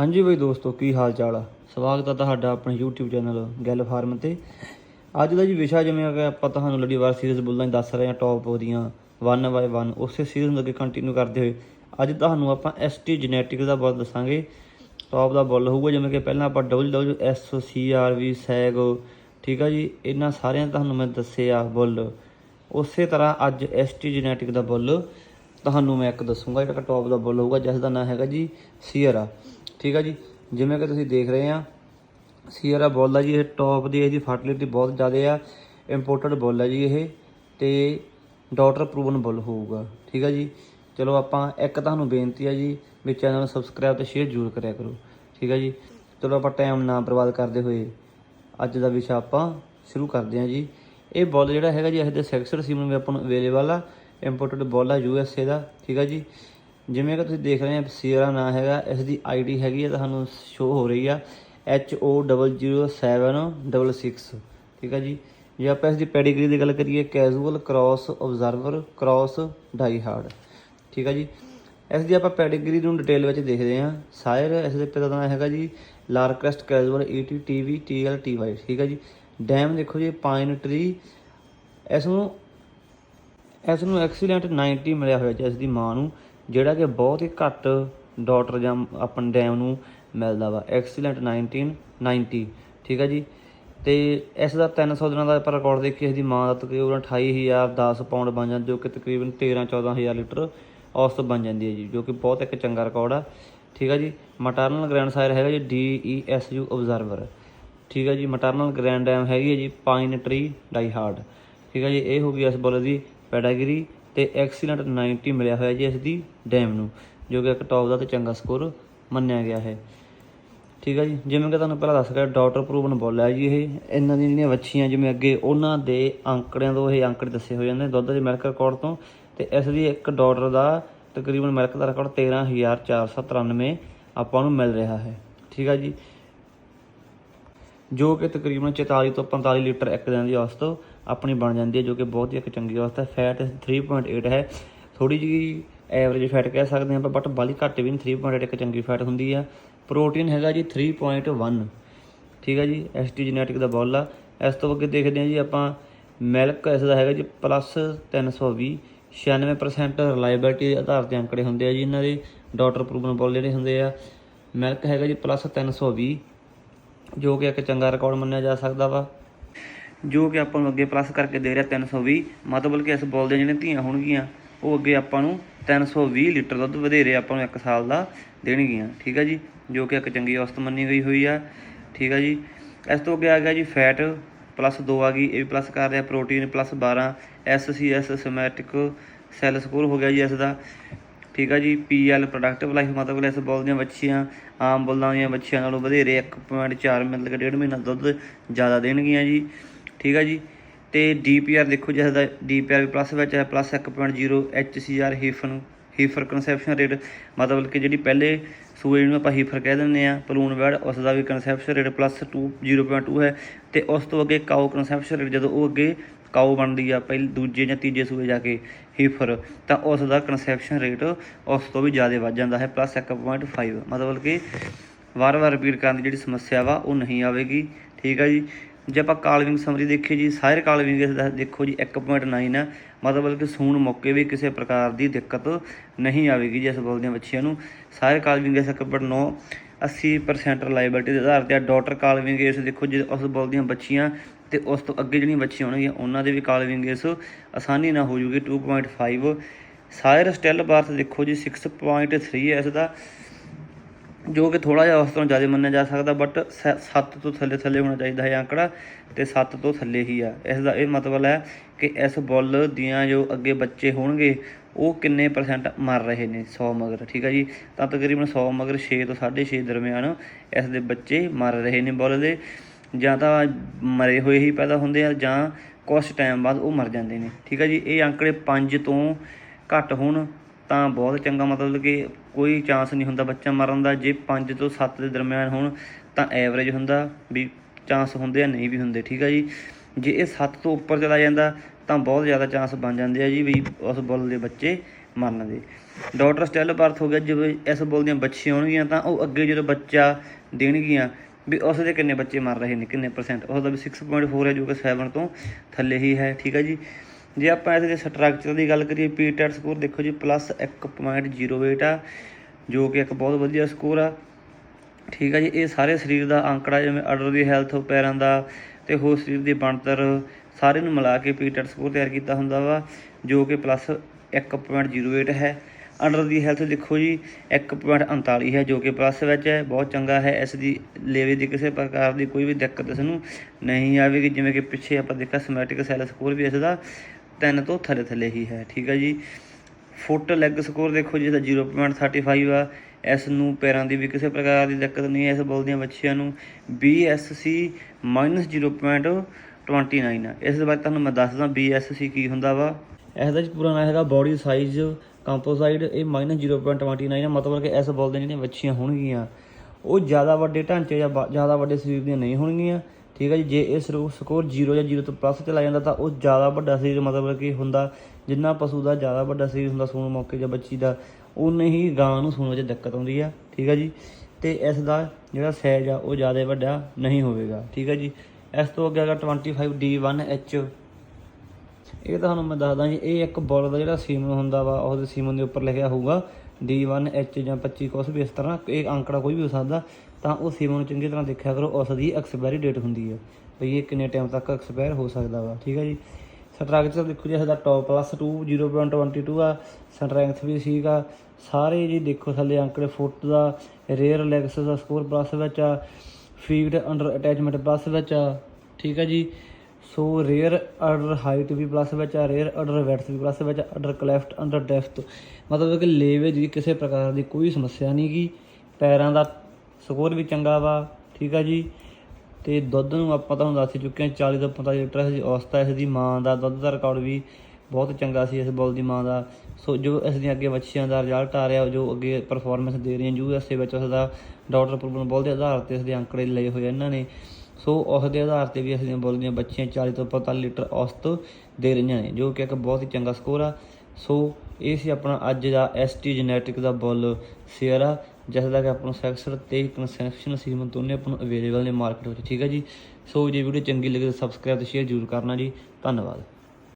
ਹਾਂਜੀ ਬਈ ਦੋਸਤੋ, ਕੀ ਹਾਲ ਚਾਲ ਆ? ਸਵਾਗਤ ਹੈ ਤੁਹਾਡਾ ਆਪਣੇ YouTube ਚੈਨਲ ਗੱਲ ਫਾਰਮ ਤੇ। ਅੱਜ ਦਾ ਜੀ ਵਿਸ਼ਾ ਜਿਵੇਂ ਕਿ ਆਪਾਂ ਤੁਹਾਨੂੰ ਲੜੀਵਾਰ ਸੀਰੀਜ਼ ਬੁੱਲਾਂ ਦੱਸ ਰਹੇ ਹਾਂ ਟੌਪ ਉਹਦੀਆਂ 1 ਬਾਏ 1 ਉਸੇ ਸੀਰੀਜ਼ ਨੂੰ ਅੱਗੇ ਕੰਟੀਨਿਊ ਕਰਦੇ ਹੋਏ। ਅੱਜ ਤੁਹਾਨੂੰ ਆਪਾਂ ST ਜੈਨੇਟਿਕ ਦਾ ਬੁੱਲ ਦੱਸਾਂਗੇ। ਟੌਪ ਦਾ ਬੁੱਲ ਹੋਊਗਾ, ਜਿਵੇਂ ਕਿ ਪਹਿਲਾਂ ਆਪਾਂ W S C R V ਸੈਗ ਠੀਕ ਆ ਜੀ? ਇਹਨਾਂ ਸਾਰਿਆਂ ਤੁਹਾਨੂੰ ਮੈਂ ਦੱਸਿਆ ਬੁੱਲ। ਉਸੇ ਤਰ੍ਹਾਂ ਅੱਜ ST ਜੈਨੇਟਿਕ ਦਾ ਬੁੱਲ ਤੁਹਾਨੂੰ ਮੈਂ ਇੱਕ ਦੱਸੂਗਾ, ਜਿਹੜਾ ਟੌਪ ਦਾ ਬੁੱਲ ਹੋਊਗਾ, ਜਿਸ ਦਾ ਨਾਮ ਹੈਗਾ ਜੀ ਸੀਅਰਾ ਠੀਕ ਆ ਜੀ? ਜਿਵੇਂ ਕਿ ਤੁਸੀਂ ਦੇਖ ਰਹੇ ਆ ਸੀਅਰਾ ਬੋਲ ਆ ਜੀ ਇਹ ਟੌਪ ਦੀ ਇਹਦੀ ਫਰਟੀਲਿਟੀ ਬਹੁਤ ਜ਼ਿਆਦਾ ਆ ਇੰਪੋਰਟਡ ਬੁੱਲ ਆ ਜੀ ਇਹ, ਤੇ ਡਾਟਰ ਪ੍ਰੂਵਨ ਬੁੱਲ ਹੋਊਗਾ, ਠੀਕ ਆ ਜੀ? ਚਲੋ ਆਪਾਂ ਇੱਕ ਤੁਹਾਨੂੰ ਬੇਨਤੀ ਆ ਜੀ ਵੀ ਚੈਨਲ ਨੂੰ ਸਬਸਕ੍ਰਾਈਬ ਤੇ ਸ਼ੇਅਰ ਜ਼ਰੂਰ ਕਰਿਆ ਕਰੋ, ਠੀਕ ਆ ਜੀ? ਚਲੋ ਆਪਾਂ ਟਾਈਮ ਨਾ ਬਰਬਾਦ ਕਰਦੇ ਹੋਏ, ਅੱਜ ਦਾ ਵਿਸ਼ਾ ਆਪਾਂ ਸ਼ੁਰੂ ਕਰਦੇ ਹਾਂ ਜੀ। ਇਹ ਬੁੱਲ ਜਿਹੜਾ ਹੈਗਾ ਜੀ ਇਹਦੇ ਸੈਕਸਰ ਸੀਮਨ ਵੀ ਆਪਾਂ ਨੂੰ ਅਵੇਲੇਬਲ ਆ ਇੰਪੋਰਟਡ ਬੁੱਲ ਆ ਯੂਐਸਏ ਦਾ, ਠੀਕ ਆ ਜੀ? ਜਿਵੇਂ ਕਿ ਤੁਸੀਂ ਦੇਖ ਰਹੇ ਆ ਸੀਰਾ ਨਾਂ ਹੈਗਾ ਇਸ ਦੀ ਆਈਡੀ ਹੈਗੀ ਆ ਤੁਹਾਨੂੰ ਸ਼ੋ ਹੋ ਰਹੀ ਆ HO000766 ਠੀਕ ਹੈ ਜੀ? ਜੇ ਆਪਾਂ ਇਸ ਦੀ ਪੈਡੀਗਰੀ ਦੀ ਗੱਲ ਕਰੀਏ casual cross observer cross die hard ਠੀਕ ਆ ਜੀ? ਇਸ ਦੀ ਆਪਾਂ ਪੈਡੀਗਰੀ ਨੂੰ ਡਿਟੇਲ ਵਿੱਚ ਦੇਖਦੇ ਹਾਂ। ਸਾਇਰ ਇਸ ਦੇ ਪਿਤਾ ਦਾ ਨਾਮ ਹੈਗਾ ਜੀ Larcrest casual ET TV TL TY ਠੀਕ ਹੈ ਜੀ? ਡੈਮ ਦੇਖੋ ਜੀ ਪਾਈਨ ਟਰੀ ਇਸ ਨੂੰ ਇਸ ਨੂੰ ਐਕਸੀਲੈਂਟ 90 ਮਿਲਿਆ ਹੋਇਆ ਜੀ ਇਸ ਦੀ ਮਾਂ ਨੂੰ। ਜਿਹੜਾ ਕਿ ਬਹੁਤ ਹੀ ਘੱਟ ਡਾਟਰ ਜਾਂ ਆਪਣ ਡੈਮ ਨੂੰ ਮਿਲਦਾ ਵਾ। ਐਕਸੀਲੈਂਟ 19 90 ਠੀਕ ਹੈ ਜੀ? ਤੇ ਇਸ ਦਾ 300 ਦਿਨਾਂ ਦਾ ਆਪਾਂ ਰਿਕਾਰਡ ਦੇਖੀਏ ਇਸ ਦੀ ਮਾਂ ਦਾ ਤਕਰੀਬਨ 28000 10 ਪਾਉਂਡ ਬਣ ਜਾਂਦਾ, ਜੋ ਕਿ ਤਕਰੀਬਨ 13 14000 ਲੀਟਰ ਔਸਤ ਬਣ ਜਾਂਦੀ ਹੈ ਜੀ, ਜੋ ਕਿ ਬਹੁਤ ਇੱਕ ਚੰਗਾ ਰਿਕਾਰਡ ਆ। ਠੀਕ ਹੈ ਜੀ? ਮਟਰਨਲ ਗ੍ਰੈਂਡ ਸਾਇਰ ਹੈਗਾ ਜੀ D E S U observer ਠੀਕ ਹੈ ਜੀ? ਮਟਰਨਲ ਗ੍ਰੈਂਡ ਡੈਮ ਹੈਗੀ ਹੈ ਜੀ ਪਾਈਨ ਟਰੀ ਡਾਈ ਹਾਰਡ ਠੀਕ ਹੈ ਜੀ? ਇਹ ਹੋ ਗਈ ਇਸ ਬੁੱਲ ਦੀ ਪੈਡਾਗਰੀ ਤੇ ਐਕਸੀਲੈਂਟ 90 ਮਿਲਿਆ ਹੋਇਆ ਜੀ ਇਸ ਦੀ ਡੈਮ ਨੂੰ, ਜੋ ਕਿ ਇੱਕ ਟੌਪ ਦਾ ਤੇ ਚੰਗਾ ਸਕੋਰ ਮੰਨਿਆ ਗਿਆ ਹੈ। ਠੀਕ ਹੈ ਜੀ? ਜਿਵੇਂ ਕਿ ਤੁਹਾਨੂੰ ਪਹਿਲਾਂ ਦੱਸ ਗਿਆ ਡਾਟਰ ਪ੍ਰੂਵਨ ਬੋਲਿਆ ਜੀ ਇਹ। ਇਹਨਾਂ ਦੀਆਂ ਜਿਹੜੀਆਂ ਵੱਛੀਆਂ, ਜਿਵੇਂ ਅੱਗੇ ਉਹਨਾਂ ਦੇ ਅੰਕੜਿਆਂ ਤੋਂ ਇਹ ਅੰਕੜੇ ਦੱਸੇ ਹੋ ਜਾਂਦੇ ਦੁੱਧ ਦੇ ਮਿਲਕ ਰਿਕਾਰਡ ਤੋਂ। ਤੇ ਇਸ ਦੀ ਇੱਕ ਡਾਟਰ ਦਾ ਤਕਰੀਬਨ ਮਿਲਕ ਦਾ ਰਿਕਾਰਡ 13493 ਆਪਾਂ ਨੂੰ ਮਿਲ ਰਿਹਾ ਹੈ। ਠੀਕ ਹੈ ਜੀ? ਜੋ ਕਿ ਤਕਰੀਬਨ 44 ਤੋਂ 45 ਲੀਟਰ ਇੱਕ ਦਿਨ ਦੀ ਔਸਤ ਆਪਣੀ ਬਣ ਜਾਂਦੀ ਹੈ, ਜੋ ਕਿ ਬਹੁਤ ਹੀ ਇੱਕ ਚੰਗੀ ਔਸਤ ਹੈ। ਫੈਟ 3.8 ਹੈ। ਥੋੜੀ ਜਿਹੀ ਐਵਰੇਜ ਫੈਟ ਕਹਿ ਸਕਦੇ ਹਾਂ ਆਪਾਂ ਬਟ ਬਾਲੀ ਘੱਟ ਵੀ ਨਹੀਂ 3.8 ਇੱਕ ਚੰਗੀ ਫੈਟ ਹੁੰਦੀ ਆ। ਪ੍ਰੋਟੀਨ ਹੈਗਾ ਜੀ 3.1 ਠੀਕ ਹੈ ਜੀ ਐਸਟੀ ਜੈਨੇਟਿਕ ਦਾ ਬੋਲ ਆ। ਇਸ ਤੋਂ ਅੱਗੇ ਦੇਖਦੇ ਹਾਂ ਜੀ ਆਪਾਂ ਮਿਲਕ ਇਸ ਦਾ ਹੈਗਾ ਜੀ ਪਲੱਸ 320 96% ਰਿਲਾਇਬਿਲਟੀ ਦੇ ਆਧਾਰ ਤੇ ਅੰਕੜੇ ਹੁੰਦੇ ਆ ਜੀ ਇਹਨਾਂ ਦੇ। ਡਾਟਰ ਪ੍ਰੂਵਨ ਬੋਲ ਜਿਹੜੇ ਹੁੰਦੇ ਆ। ਮਿਲਕ ਹੈਗਾ ਜੀ ਪਲੱਸ 320 ਜੋ ਕਿ ਇੱਕ ਚੰਗਾ ਰਿਕਾਰਡ ਮੰਨਿਆ ਜਾ ਸਕਦਾ ਵਾ। ਜੋ ਕਿ ਆਪਾਂ ਨੂੰ ਅੱਗੇ ਪਲੱਸ ਕਰਕੇ ਦੇ ਰਿਹਾ 320 ਮਤਲਬ ਕਿ ਇਸ ਬੋਲ ਦੀਆਂ ਜਿਹੜੀਆਂ ਧੀਆਂ ਹੋਣਗੀਆਂ, ਉਹ ਅੱਗੇ ਆਪਾਂ ਨੂੰ 320 ਲੀਟਰ ਦੁੱਧ ਵਧੇਰੇ ਆਪਾਂ ਨੂੰ 1 ਸਾਲ ਦਾ ਦੇਣਗੀਆਂ। ਠੀਕ ਹੈ ਜੀ? ਜੋ ਕਿ ਇੱਕ ਚੰਗੀ ਔਸਤ ਮੰਨੀ ਗਈ ਹੋਈ ਆ। ਠੀਕ ਹੈ ਜੀ? ਇਸ ਤੋਂ ਅੱਗੇ ਆ ਗਿਆ ਜੀ ਫੈਟ ਪਲੱਸ 2 ਆ ਗਈ, ਇਹ ਵੀ ਪਲੱਸ ਕਰ ਰਿਹਾ protein plus 12 SCS somatic cell score ਹੋ ਗਿਆ ਜੀ ਇਸ ਦਾ। ਠੀਕ ਆ ਜੀ? ਪੀਐਲ ਪ੍ਰੋਡਕਟਿਵ ਲਾਈਫ ਮਤਲਬ ਇਸ ਬੋਲ ਦੀਆਂ ਬੱਚੀਆਂ ਆਮ ਬੋਲਾਂ ਦੀਆਂ ਬੱਚੀਆਂ ਨਾਲੋਂ ਵਧੇਰੇ 1.4 ਮਤਲਬ ਕਿ ਡੇਢ ਮਹੀਨਾ ਦੁੱਧ ਜ਼ਿਆਦਾ ਦੇਣਗੀਆਂ ਜੀ। ਠੀਕ ਆ ਜੀ? ਤੇ ਡੀਪੀਆਰ ਦੇਖੋ ਜਿਸ ਦਾ ਡੀਪੀਆਰ ਵੀ ਪਲੱਸ ਵਿੱਚ ਹੈ ਪਲੱਸ 1.0 ਐਚਸੀਆਰ ਨੂੰ ਹੀਫਰ ਕਨਸੈਪਸ਼ਨ ਰੇਟ ਮਤਲਬ ਕਿ ਜਿਹੜੀ ਪਹਿਲੇ ਸੂਏ ਨੂੰ ਆਪਾਂ ਹੀਫਰ ਕਹਿ ਦਿੰਦੇ ਆ ਪਲੂਨ ਵੈਡ ਉਸ ਦਾ ਵੀ ਕਨਸੈਪਸ਼ਨ ਰੇਟ ਪਲੱਸ 2 0.2 ਹੈ ਤੇ ਉਸ ਤੋਂ ਅੱਗੇ ਕਾਓ ਕਨਸੈਪਸ਼ਨ ਰੇਟ ਜਦੋਂ ਉਹ ਅੱਗੇ ਕਾਓ ਬਣਦੀ ਆ, ਪਹਿਲੇ, ਦੂਜੇ ਜਾਂ ਤੀਜੇ ਸੂਏ ਜਾ ਕੇ ਹੀਫਰ ਤਾਂ ਉਸ ਦਾ ਕਨਸੈਪਸ਼ਨ ਰੇਟ ਉਸ ਤੋਂ ਵੀ ਜ਼ਿਆਦਾ ਵੱਧ ਜਾਂਦਾ ਹੈ ਪਲੱਸ 1.5 ਮਤਲਬ ਕਿ ਵਾਰ-ਵਾਰ ਰਿਪੀਟ ਕਰਨ ਦੀ ਜਿਹੜੀ ਸਮੱਸਿਆ ਵਾ, ਉਹ ਨਹੀਂ ਆਵੇਗੀ, ਠੀਕ ਆ ਜੀ? ਜੇ ਆਪਾਂ ਕਾਲਵਿੰਗ ਸਮਰੀ ਦੇਖੀਏ ਜੀ, ਸਾਇਰ ਕਾਲਵਿੰਗ ਇਸ ਦਾ ਦੇਖੋ ਜੀ 1.9 ਆ। ਮਤਲਬ ਕਿ ਸੂਣ ਮੌਕੇ ਵੀ ਕਿਸੇ ਪ੍ਰਕਾਰ ਦੀ ਦਿੱਕਤ ਨਹੀਂ ਆਵੇਗੀ ਜਿਸ ਬੋਲ ਦੀਆਂ ਬੱਚੀਆਂ ਨੂੰ। ਸਾਇਰ ਕਾਲਵਿੰਗ ਇਸ 1.9 80% ਰਿਲਾਇਬਿਲਟੀ ਦੇ ਆਧਾਰ ਤੇ ਆ। ਡਾਟਰ ਕਾਲਵਿੰਗ ਇਸ ਦੇਖੋ ਜੇ, ਉਸ ਬੋਲਦੀਆਂ ਬੱਚੀਆਂ ਤੇ ਉਸ ਤੋਂ ਅੱਗੇ ਜਿਹੜੀਆਂ ਬੱਚੀਆਂ ਹੋਣਗੀਆਂ, ਉਹਨਾਂ ਦੇ ਵੀ ਕਾਲਵਿੰਗ ਇਸ ਆਸਾਨੀ ਨਾਲ ਹੋ ਜੂਗੀ। 2.5 ਸਾਇਰ ਸਟਿਲ ਬਾਰਥ ਦੇਖੋ ਜੀ 6.3 ਹੈ ਇਸ ਦਾ। ਜੋ ਕਿ ਥੋੜਾ ਜਿਹਾ ਉਸ ਤੋਂ ਜ਼ਿਆਦਾ ਮੰਨਿਆ ਜਾ ਸਕਦਾ ਬਟ 7 ਤੋਂ ਥੱਲੇ ਥੱਲੇ ਹੋਣਾ ਚਾਹੀਦਾ ਹੈ ਅੰਕੜਾ ਤੇ 7 ਤੋਂ ਥੱਲੇ ਹੀ ਆ। ਇਸ ਦਾ ਇਹ ਮਤਲਬ ਹੈ ਕਿ ਇਸ ਬੁੱਲ ਦੀਆਂ ਜੋ ਅੱਗੇ ਬੱਚੇ ਹੋਣਗੇ, ਉਹ ਕਿੰਨੇ ਪਰਸੈਂਟ ਮਰ ਰਹੇ ਨੇ? 100 ਮਗਰ, ਠੀਕ ਹੈ ਜੀ? ਤਾਂ ਤਕਰੀਬਨ 100 ਮਗਰ 6 ਤੋਂ 6.5 ਦਰਮਿਆਨ ਇਸ ਦੇ ਬੱਚੇ ਮਰ ਰਹੇ ਨੇ ਬੁੱਲ ਦੇ। ਜਾਂ ਤਾਂ ਮਰੇ ਹੋਏ ਹੀ ਪੈਦਾ ਹੁੰਦੇ ਆ, ਜਾਂ ਕੁਝ ਟਾਈਮ ਬਾਅਦ ਉਹ ਮਰ ਜਾਂਦੇ ਨੇ। ਠੀਕ ਹੈ ਜੀ? ਇਹ ਅੰਕੜੇ 5 ਤੋਂ ਘੱਟ ਹੋਣ ਤਾਂ ਬਹੁਤ ਚੰਗਾ ਮਤਲਬ ਕਿ ਕੋਈ ਚਾਂਸ ਨਹੀਂ ਹੁੰਦਾ ਬੱਚਾ ਮਰਨ ਦਾ। ਜੇ 5 ਤੋਂ 7 ਦੇ ਦਰਮਿਆਨ ਹੋਣ, ਤਾਂ ਐਵਰੇਜ ਹੁੰਦਾ ਵੀ ਚਾਂਸ ਹੁੰਦੇ ਆ, ਨਹੀਂ ਵੀ ਹੁੰਦੇ। ਠੀਕ ਆ ਜੀ? ਜੇ ਇਹ 7 ਤੋਂ ਉੱਪਰ ਚਲਾ ਜਾਂਦਾ, ਤਾਂ ਬਹੁਤ ਜ਼ਿਆਦਾ ਚਾਂਸ ਬਣ ਜਾਂਦੇ ਆ ਜੀ ਵੀ ਉਸ ਬੁੱਲ ਦੇ ਬੱਚੇ ਮਰਨ ਦੇ। ਡਾਟਰ ਸਟੈਲ ਬਰਥ ਹੋ ਗਿਆ, ਜਦੋਂ ਇਸ ਬੁੱਲ ਦੀਆਂ ਬੱਚੀਆਂ ਹੋਣਗੀਆਂ, ਤਾਂ ਉਹ ਅੱਗੇ ਜਦੋਂ ਬੱਚਾ ਦੇਣਗੀਆਂ, ਵੀ ਉਸ ਦੇ ਕਿੰਨੇ ਬੱਚੇ ਮਰ ਰਹੇ ਨੇ, ਕਿੰਨੇ ਪਰਸੈਂਟ ਉਸ ਦਾ ਵੀ 6.4 ਹੈ, ਜੋ ਕਿ 7 ਤੋਂ ਥੱਲੇ ਹੀ ਹੈ। ਠੀਕ ਹੈ ਜੀ? ਜੇ ਆਪਾਂ ਇਹਦੇ ਸਟਰਕਚਰ ਦੀ ਗੱਲ ਕਰੀਏ ਪੀ ਟੈਟ ਸਕੋਰ ਦੇਖੋ ਜੀ ਪਲੱਸ 1.08 ਆ, ਜੋ ਕਿ ਇੱਕ ਬਹੁਤ ਵਧੀਆ ਸਕੋਰ ਆ। ਠੀਕ ਆ ਜੀ, ਇਹ ਸਾਰੇ ਸਰੀਰ ਦਾ ਅੰਕੜਾ, ਜਿਵੇਂ ਅਡਰ ਦੀ ਹੈਲਥ ਪੈਰਾਂ ਦਾ ਤੇ ਹੋਰ ਸਰੀਰ ਦੀ ਬਣਤਰ ਸਾਰੇ ਨੂੰ ਮਿਲਾ ਕੇ ਪੀ ਟੈਟ ਸਕੋਰ ਤਿਆਰ ਕੀਤਾ ਹੁੰਦਾ ਵਾ, ਜੋ ਕਿ ਪਲੱਸ 1.08 ਹੈ। ਅੰਡਰ ਦੀ ਹੈਲਥ ਦੇਖੋ ਜੀ 1.39 ਹੈ, ਜੋ ਕਿ ਪਲੱਸ ਵਿੱਚ ਹੈ। ਬਹੁਤ ਚੰਗਾ ਹੈ, ਇਸ ਦੀ ਲੇਵੇ ਦੀ ਕਿਸੇ ਪ੍ਰਕਾਰ ਦੀ ਕੋਈ ਵੀ ਦਿੱਕਤ ਇਸ ਨੂੰ ਨਹੀਂ ਆਵੇਗੀ। ਜਿਵੇਂ ਕਿ ਪਿੱਛੇ ਆਪਾਂ ਦੇਖਿਆ ਸਮੈਟਿਕ ਸੈਲ ਸਕੋਰ ਵੀ ਇਸ ਦਾ 3 ਤੋਂ ਥੱਲੇ ਥੱਲੇ ਹੀ ਹੈ, ਠੀਕ ਹੈ ਜੀ। ਫੁੱਟ ਲੈਗ ਸਕੋਰ ਦੇਖੋ ਜੀ ਇਹਦਾ 0.35 ਆ। ਇਸ ਨੂੰ ਪੈਰਾਂ ਦੀ ਵੀ ਕਿਸੇ ਪ੍ਰਕਾਰ ਦੀ ਦਿੱਕਤ ਨਹੀਂ ਹੈ, ਇਸ ਬੋਲ ਦੀਆਂ ਬੱਚਿਆਂ ਨੂੰ BSC -0.29 ਆ। ਇਸ ਦੇ ਬਾਰੇ ਤੁਹਾਨੂੰ ਮੈਂ ਦੱਸਦਾ BSC ਕੀ ਹੁੰਦਾ ਵਾ। ਇਸ ਦਾ ਜੀ ਪੂਰਾ ਨਾਮ ਹੈਗਾ ਬੋਡੀ ਸਾਈਜ਼ ਕੰਪੋਸਾਈਡ ਇਹ -0.29 ਆ, ਮਤਲਬ ਕਿ ਇਸ ਬੋਲ ਦੀਆਂ ਜਿਹੜੀਆਂ ਬੱਚੀਆਂ ਹੋਣਗੀਆਂ, ਉਹ ਜ਼ਿਆਦਾ ਵੱਡੇ ਢਾਂਚੇ ਜਾਂ ਬ- ਜ਼ਿਆਦਾ ਵੱਡੇ ਸਰੀਰ ਦੀਆਂ ਨਹੀਂ ਹੋਣਗੀਆਂ। ਠੀਕ ਹੈ ਜੀ, ਜੇ ਇਹ ਸਕੋਰ 0 ਜਾਂ 0 ਤੋਂ ਪਲੱਸ ਤੇ ਲਾ ਜਾਂਦਾ ਤਾਂ ਉਹ ਜ਼ਿਆਦਾ ਵੱਡਾ ਸਰੀਰ ਮਤਲਬ ਕਿ ਹੁੰਦਾ, ਜਿੰਨਾ ਪਸ਼ੂ ਦਾ ਜ਼ਿਆਦਾ ਵੱਡਾ ਸਰੀਰ ਹੁੰਦਾ ਸੂਣ ਮੌਕੇ ਜਾਂ ਬੱਚੀ ਦਾ ਉਨੇ ਹੀ ਗਾਂ ਨੂੰ ਸੂਣ ਵਿੱਚ ਦਿੱਕਤ ਆਉਂਦੀ ਆ, ਠੀਕ ਹੈ ਜੀ। ਤੇ ਇਸ ਦਾ ਜਿਹੜਾ ਸਾਈਜ਼ ਆ, ਉਹ ਜ਼ਿਆਦਾ ਵੱਡਾ ਨਹੀਂ ਹੋਵੇਗਾ, ਠੀਕ ਹੈ ਜੀ। ਇਸ ਤੋਂ ਅੱਗੇ ਹੈਗਾ 25D1H ਇਹ ਤੁਹਾਨੂੰ ਮੈਂ ਦੱਸਦਾ ਜੀ, ਇਹ ਇੱਕ ਬੋਲ ਦਾ ਜਿਹੜਾ ਸੀਮਨ ਹੁੰਦਾ ਵਾ ਉਹਦੇ ਸੀਮਨ ਦੇ ਉੱਪਰ ਲਿਖਿਆ ਹੋਊਗਾ D1H ਜਾਂ 25 ਕੁਛ ਵੀ ਇਸ ਤਰ੍ਹਾਂ, ਇਹ ਅੰਕੜਾ ਕੋਈ ਵੀ ਹੋ ਸਕਦਾ। ਤਾਂ ਉਹ ਸੀਮਨ ਨੂੰ ਚੰਗੀ ਤਰ੍ਹਾਂ ਦੇਖਿਆ ਕਰੋ ਉਸ ਦੀ ਐਕਸਪਾਇਰੀ ਡੇਟ ਹੁੰਦੀ ਹੈ। ਭਈ ਇਹ ਕਿੰਨੇ ਟਾਈਮ ਤੱਕ ਐਕਸਪਾਇਰ ਹੋ ਸਕਦਾ ਵਾ, ਠੀਕ ਹੈ ਜੀ? ਸਟਰਕਚਰ ਦੇਖੋ ਜੀ, ਇਹਦਾ ਟੌਪ ਪਲੱਸ 2 0.22 ਆ, ਸਟਰੈਂਥ ਵੀ ਸੀਗਾ ਸਾਰੇ ਜੀ ਦੇਖੋ ਥੱਲੇ ਅੰਕੜੇ ਫੁੱਟ ਦਾ ਰੇਅਰ ਲੈਗਸ ਦਾ ਸਕੋਰ ਪਲੱਸ ਵਿੱਚ ਆ ਫੀਡ ਅੰਡਰ ਅਟੈਚਮੈਂਟ ਪਲੱਸ ਵਿੱਚ ਆ, ਠੀਕ ਹੈ ਜੀ? ਸੋ ਰੇਅਰ ਅਡਰ ਹਾਈਟ ਵੀ ਪਲੱਸ ਵਿੱਚ ਆ ਰੇਅਰ ਅਡਰ ਵੈਡਥ ਵੀ ਪਲੱਸ ਵਿੱਚ ਅਡਰ ਕਲੈਫਟ ਅੰਡਰ ਡੈਫਥ ਮਤਲਬ ਕਿ ਲੇਵੇ ਦੀ ਕਿਸੇ ਪ੍ਰਕਾਰ ਦੀ ਕੋਈ ਸਮੱਸਿਆ ਨਹੀਂ ਗੀ। ਪੈਰਾਂ ਦਾ ਸਕੋਰ ਵੀ ਚੰਗਾ ਵਾ, ਠੀਕ ਆ ਜੀ। ਤੇ ਦੁੱਧ ਨੂੰ ਆਪਾਂ ਤੁਹਾਨੂੰ ਦੱਸ ਚੁੱਕੇ ਹਾਂ 40 ਤੋਂ 45 ਲੀਟਰ ਇਸ ਦੀ ਔਸਤ ਹੈ ਇਸ ਦੀ ਮਾਂ ਦਾ ਦੁੱਧ ਦਾ ਰਿਕਾਰਡ ਵੀ ਬਹੁਤ ਚੰਗਾ ਸੀ ਇਸ ਬੋਲ ਦੀ ਮਾਂ ਦਾ। ਸੋ ਜੋ ਇਸ ਦੀਆਂ ਅੱਗੇ ਬੱਚਿਆਂ ਦਾ ਰਿਜ਼ਲਟ ਆ ਰਿਹਾ, ਜੋ ਅੱਗੇ ਪਰਫਾਰਮੈਂਸ ਦੇ ਰਹੀਆਂ ਯੂ ਐਸ ਏ ਵਿੱਚ ਉਸ ਦਾ ਡਾਕਟਰ ਪ੍ਰੂਵਨ ਬੋਲ ਦੇ ਆਧਾਰ ਤੇ ਇਸ ਦੇ ਅੰਕੜੇ ਲਏ ਹੋਏ ਇਹਨਾਂ ਨੇ। ਸੋ ਉਸ ਦੇ ਆਧਾਰ ਤੇ ਵੀ ਇਸ ਦੀਆਂ ਬੋਲ ਦੀਆਂ ਬੱਚੀਆਂ 40 ਤੋਂ 45 ਲੀਟਰ ਔਸਤ ਦੇ ਰਹੀਆਂ ਨੇ, ਜੋ ਕਿ ਇੱਕ ਬਹੁਤ ਹੀ ਚੰਗਾ ਸਕੋਰ ਆ। ਸੋ ਇਹ ਸੀ ਆਪਣਾ ਅੱਜ ਦਾ ਐਸਟੀ ਜੈਨੇਟਿਕ ਦਾ ਬੁੱਲ ਸ਼ੇਅਰ ਆ ਜਿਸ ਦਾ ਕਿ ਆਪਾਂ ਨੂੰ ਸੈਕਸਰ ਤੇ ਕਨਸੈਪਸ਼ਨ ਸੀਮਨ ਦੋਨੇ ਆਪਾਂ ਨੂੰ ਅਵੇਲੇਬਲ ਨੇ ਮਾਰਕੀਟ ਵਿੱਚ, ਠੀਕ ਹੈ ਜੀ? ਸੋ ਜੇ ਵੀਡੀਓ ਚੰਗੀ ਲੱਗੇ ਤਾਂ ਸਬਸਕ੍ਰਾਈਬ ਤੇ ਸ਼ੇਅਰ ਜ਼ਰੂਰ ਕਰਨਾ ਜੀ। ਧੰਨਵਾਦ।